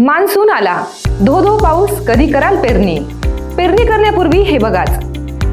Monsoon आला. धो धो पाऊस कधी कराल पेरणी? पेरणी करण्यापूर्वी हे बघाच.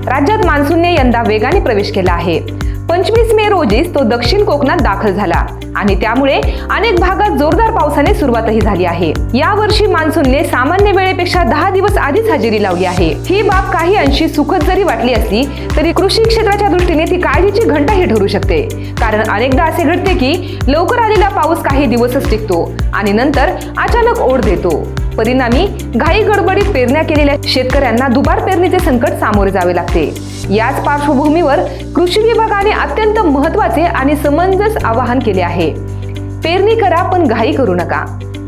राज्यात मान्सूनने यंदा वेगाने प्रवेश केला आहे. पंचवीस मे रोजीच तो दक्षिण कोकणात दाखल झाला. आणि त्यामुळे अनेक भागात जोरदार पावसाने सुरुवातही झाली आहे. या वर्षी मान्सूनने सामान्य वेळेपेक्षा दहा दिवस आधीच हजेरी लावली आहे. ही बाब काही अंशी सुखद जरी वाटली असली तरी कृषी क्षेत्राच्या दृष्टीने ती काळजीची घंटाही ठरू शकते. कारण अनेकदा असे घडते की लवकर आलेला पाऊस काही दिवसच टिकतो आणि नंतर अचानक ओढ देतो. परिणामी घाई गडबडीत पेरण्या केलेल्या शेतकऱ्यांना दुबार पेरणीचे संकट सामोरे जावे लागते. याच पार्श्वभूमीवर कृषी विभागाने अत्यंत महत्त्वाचे आणि समंजस आवाहन केले आहे. पेरणी करा पण घाई करू नका.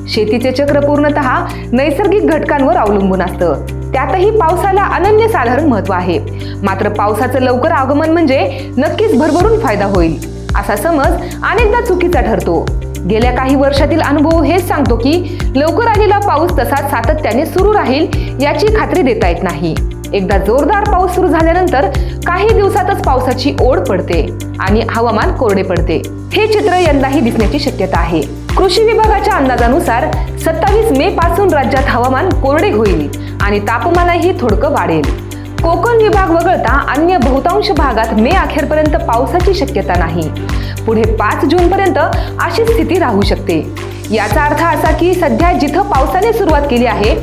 शेतीचे चक्र पूर्णतः नैसर्गिक घटकांवर अवलंबून असतं. त्यातही पावसाला अनन्यसाधारण महत्त्व आहे. मात्र पावसाचं लवकर आगमन म्हणजे नक्कीच भरभरून फायदा होईल असा समज अनेकदा चुकीचा ठरतो. गेल्या काही वर्षातील अनुभव हेच सांगतो की लवकर आलेला पाऊस तसाच सातत्याने सुरू राहील याची खात्री देता येत नाही. एकदा जोरदार पाऊस सुरू झाल्यानंतर काही दिवसातच पावसाची ओढ पडते आणि हवामान कोरडे पडते. हे चित्र यंदाही दिसण्याची शक्यता आहे. कृषी विभागाच्या अंदाजानुसार सत्तावीस मे पासून राज्यात हवामान कोरडे होईल आणि तापमानही थोडकं वाढेल. कोकण विभाग वगळता अन्य बहुतांश भागात मे अखेरपर्यंत पावसाची शक्यता नाही. पुढे पाच जूनपर्यंत अशी स्थिती राहू शकते. याचा अर्थ असा की सध्या जिथं पावसाने सुरुवात केली आहे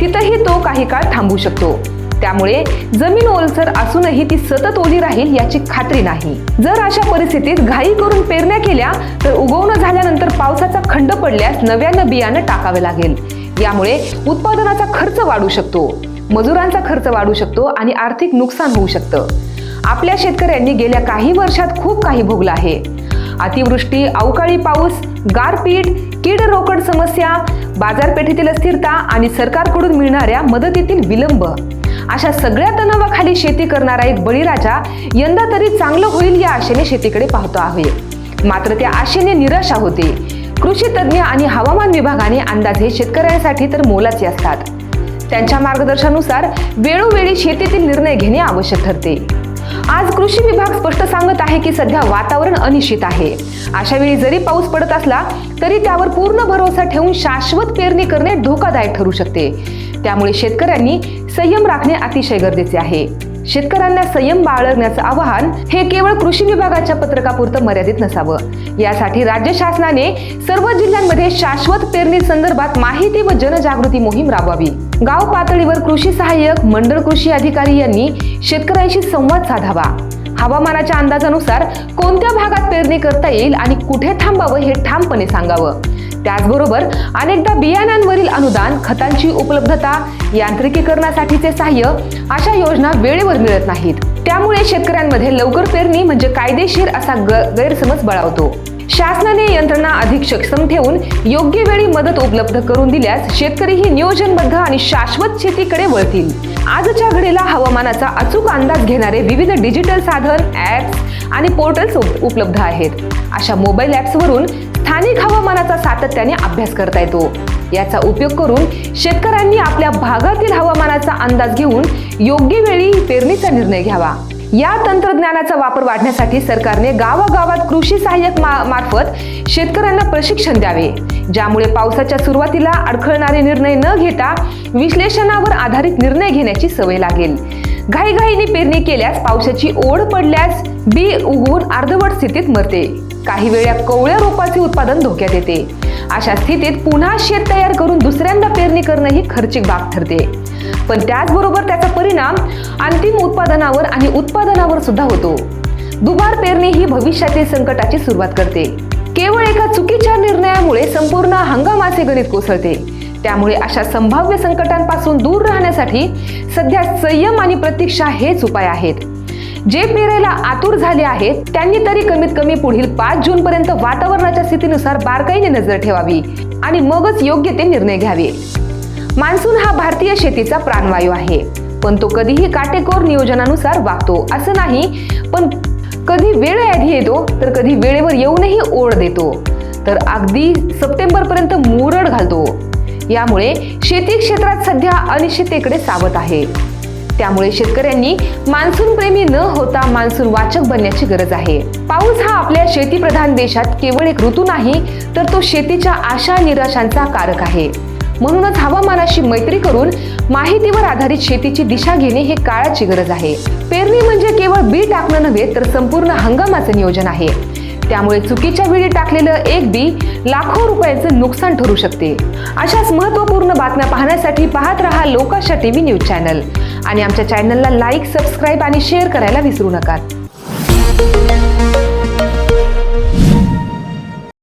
तिथंही तो काही काळ थांबू शकतो. त्यामुळे जमीन ओलसर असूनही ती सतत ओली राहील याची खात्री नाही. जर अशा परिस्थितीत घाई करून पेरण्या केल्या तर उगवणं झाल्यानंतर पावसाचा खंड पडल्यास नव्यानं बियाणं टाकावे लागेल. यामुळे उत्पादनाचा खर्च वाढू शकतो. मजुरांचा खर्च वाढू शकतो आणि आर्थिक नुकसान होऊ शकतं. आपल्या शेतकऱ्यांनी गेल्या काही वर्षात खूप काही भोगलं आहे. अतिवृष्टी अवकाळी पाऊस गारपीट कीड रोकड समस्या बाजारपेठेतील अस्थिरता आणि सरकारकडून मिळणाऱ्या मदतीतील विलंब. अशा सगळ्या तणावाखाली शेती करणारा एक बळीराजा यंदा तरी चांगलं होईल या आशेने शेतीकडे पाहतो आहे. मात्र त्या आशेने निराशा होते. कृषी तज्ज्ञ आणि हवामान विभागाने अंदाजे शेतकऱ्यांसाठी तर मोलाचे असतात. त्यांच्या मार्गदर्शनानुसार वेळोवेळी शेतीतील निर्णय घेणे आवश्यक ठरते. आज कृषी विभाग स्पष्ट सांगत आहे की सध्या वातावरण अनिश्चित आहे. अशा वेळी जरी पाऊस पडत असला तरी त्यावर पूर्ण भरोसा ठेवून शाश्वत पेरणी करणे धोकादायक ठरू शकते. त्यामुळे शेतकऱ्यांनी संयम राखणे अतिशय गरजेचे आहे. शेतकऱ्यांना संयम बाळगण्याचं आवाहन हे केवळ कृषी विभागाच्या पत्रकापुरतं मर्यादित नसावं. यासाठी राज्य शासनाने सर्व जिल्ह्यांमध्ये शाश्वत पेरणी संदर्भात माहिती व जनजागृती मोहीम राबवावी. गाव पातळीवर कृषी सहाय्यक मंडळ कृषी अधिकारी यांनी शेतकऱ्यांशी संवाद साधावा. हवामानाच्या अंदाजानुसार कोणत्या भागात पेरणी करता येईल आणि कुठे थांबावं हे ठामपणे सांगावं? त्याचबरोबर अनेकदा बियाणांवरील अनुदान खतांची उपलब्धता यांत्रिकीकरणासाठीचे सहाय्य अशा योजना वेळेवर मिळत नाहीत. त्यामुळे शेतकऱ्यांमध्ये लवकर पेरणी म्हणजे कायदेशीर असा ग- गैरसमज बळावतो. शासनाने यंत्रणा अधिक सक्षम ठेवून योग्य वेळी मदत उपलब्ध करून दिल्यास शेतकरीही नियोजनबद्ध आणि शाश्वत शेतीकडे वळतील. आजच्या घडीला हवामानाचा अचूक अंदाज घेणारे विविध डिजिटल साधन ऍप्स आणि पोर्टल्स उप- उपलब्ध आहेत. अशा मोबाईल ॲप्सवरून स्थानिक हवामानाचा सातत्याने अभ्यास करता येतो. याचा उपयोग करून शेतकऱ्यांनी आपल्या भागातील हवामानाचा अंदाज घेऊन योग्य वेळी पेरणीचा निर्णय घ्यावा. या तंत्रज्ञानाचा वापर वाढण्यासाठी सरकारने गावागावात कृषी सहाय्यक मा- मार्फत शेतकऱ्यांना प्रशिक्षण द्यावे ज्यामुळे पावसाच्या सुरुवातीला अडखळणारे निर्णय न घेता विश्लेषणावर आधारित निर्णय घेण्याची सवय लागेल. घाईघाईने पेरणी केल्यास पावसाची ओढ पडल्यास बी उगवून अर्धवट स्थितीत मरते. काही वेळा कवळ्या रोपाचे उत्पादन धोक्यात येते. अशा स्थितीत पुन्हा शेत तयार करून दुसऱ्यांदा पेरणी करणं ही खर्चिक बाब ठरते. पण त्याचबरोबर त्याचा परिणाम अंतिम उत्पादनावर आणि उत्पादनावर सुद्धा होतो. दुबार पेरणी ही भविष्यातील संकटाची सुरुवात करते. केवळ एका चुकीच्या निर्णयामुळे संपूर्ण हंगामाचे गणित कोसळते. त्यामुळे अशा संभाव्य संकटांपासून दूर राहण्यासाठी सध्या संयम आणि प्रतीक्षा हेच उपाय आहेत. जे पेरायला आतुर झाले आहेत त्यांनी तरी कमीत कमी पुढील पाच जून पर्यंत वातावरणाच्या स्थितीनुसार बारकाईने नजर ठेवावी आणि मगच योग्य ते निर्णय घ्यावे. मान्सून हा भारतीय शेतीचा प्राणवायू आहे. पण तो कधीही काटेकोर नियोजनानुसार वागतो असं नाही. पण कधी वेळ आधी येतो तर कधी वेळेवर येऊनही ओढ देतो. तर अगदी सप्टेंबर पर्यंत मुरड घालतो. यामुळे शेती क्षेत्रात सध्या अनिश्चिततेकडे सावत आहे. त्यामुळे शेतकऱ्यांनी मान्सून प्रेमी न होता मान्सून वाचक बनण्याची गरज आहे. पाऊस हा आपल्या शेतीप्रधान देशात केवळ एक ऋतू नाही तर तो शेतीच्या आशा निराशांचा कारक आहे. म्हणूनच हवामानाशी मैत्री करून माहितीवर आधारित शेतीची दिशा घेणे हे काळाची गरज आहे. पेरणी म्हणजे केवळ बी टाकणं नव्हे तर संपूर्ण हंगामाचं नियोजन आहे. त्यामुळे चुकीच्या वेळी टाकलेलं एक बी लाखो रुपयाचं नुकसान ठरू शकते. अशाच महत्त्वपूर्ण बातम्या पाहण्यासाठी पाहत रहा लोकाशा टीव्ही न्यूज चॅनल. आणि आमच्या चॅनलला लाईक सबस्क्राईब आणि शेअर करायला विसरू नका.